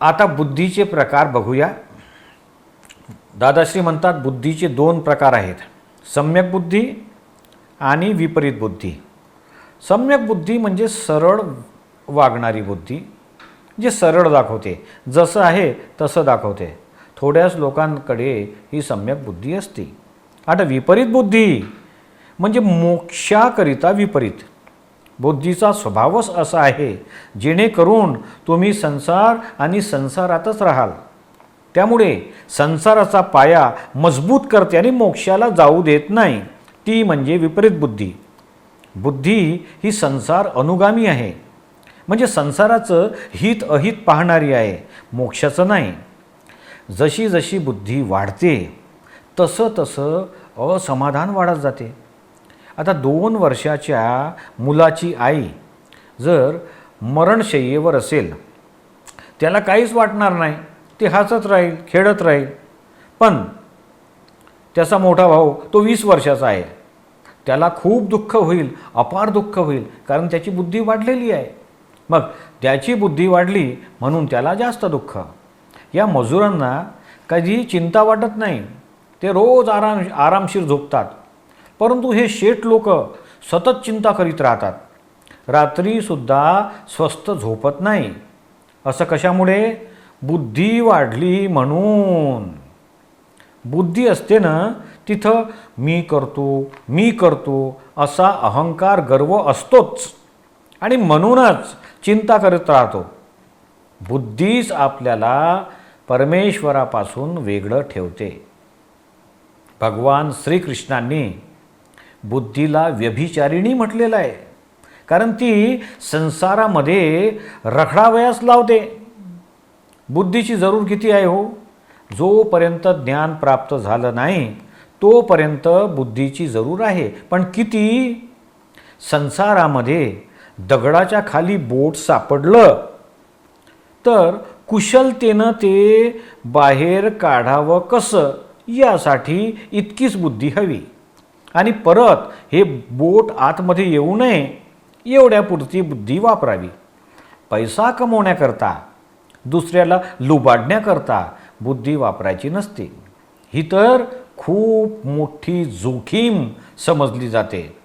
आता बुद्धीचे प्रकार बघूया. दादाश्री म्हणतात बुद्धीचे दोन प्रकार आहेत. सम्यक बुद्धी आणि विपरीत बुद्धी. सम्यक बुद्धी म्हणजे सरळ वागणारी बुद्धी जे सरळ दाखवते. जसं आहे तसं दाखवते. थोड्याच लोकांकडे ही सम्यक बुद्धी असते. आता विपरीत बुद्धी म्हणजे मोक्षाकरिता विपरीत. बुद्धीचा स्वभावच असा आहे जेणेकरून तुम्ही संसार आणि संसारातच राहाल. त्यामुळे संसाराचा पाया मजबूत करते आणि मोक्षाला जाऊ देत नाही. ती म्हणजे विपरीत बुद्धी. बुद्धी ही संसार अनुगामी आहे. म्हणजे संसाराचं हित अहित पाहणारी आहे मोक्षाचं नाही. जशी जशी बुद्धी वाढते तसं तसं असमाधान वाढत जाते. आता दोन वर्षाच्या मुलाची आई जर मरणशय्येवर असेल त्याला काहीच वाटणार नाही. ते हसत राहील खेळत राहील. पण त्याचा मोठा भाऊ तो वीस वर्षाचा आहे. त्याला खूप दुःख होईल अपार दुःख होईल कारण त्याची बुद्धी वाढलेली आहे. मग त्याची बुद्धी वाढली म्हणून त्याला जास्त दुःख. या मजुरांना कधी चिंता वाटत नाही. ते रोज आराम आरामशीर झोपतात. परंतु हे शेठ लोक सतत चिंता करीत राहतात. रात्रीसुद्धा स्वस्त झोपत नाही. असं कशामुळे? बुद्धी वाढली म्हणून. बुद्धी असते ना तिथं मी करतो मी करतो असा अहंकार गर्व असतोच. आणि म्हणूनच चिंता करत राहतो. बुद्धीच आपल्याला परमेश्वरापासून वेगळं ठेवते. भगवान श्रीकृष्णांनी बुद्धीला व्यभिचारिणी म्हटलेलं आहे. कारण ती संसारामध्ये रखडावयास लावते. बुद्धीची जरूर किती आहे हो? जोपर्यंत ज्ञान प्राप्त झालं नाही तोपर्यंत बुद्धीची जरूर आहे. पण किती? संसारामध्ये दगडाच्या खाली बोट सापडलं तर कुशलतेनं ते बाहेर काढावं कसं? यासाठी इतकीच बुद्धी हवी. आणि परत हे बोट आतमध्ये येऊ नये एवढ्यापुरती बुद्धी वापरावी. पैसा कमवण्याकरता दुसऱ्याला लुबाडण्याकरता बुद्धी वापरायची नसते. ही तर खूप मोठी जोखीम समजली जाते.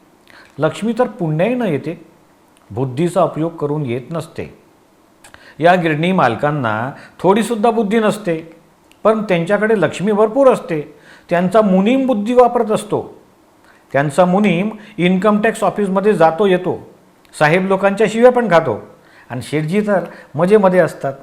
लक्ष्मी तर पुण्याही न येते. बुद्धीचा उपयोग करून येत नसते. या गिरणी मालकांना थोडीसुद्धा बुद्धी नसते. पण त्यांच्याकडे लक्ष्मी भरपूर असते. त्यांचा मुनीम बुद्धी वापरत असतो. त्यांचा मुनीम इन्कम टॅक्स ऑफिसमध्ये जातो येतो. साहेब लोकांच्या शिव्या पण खातो. आणि शेठजी तर मजेमध्ये असतात.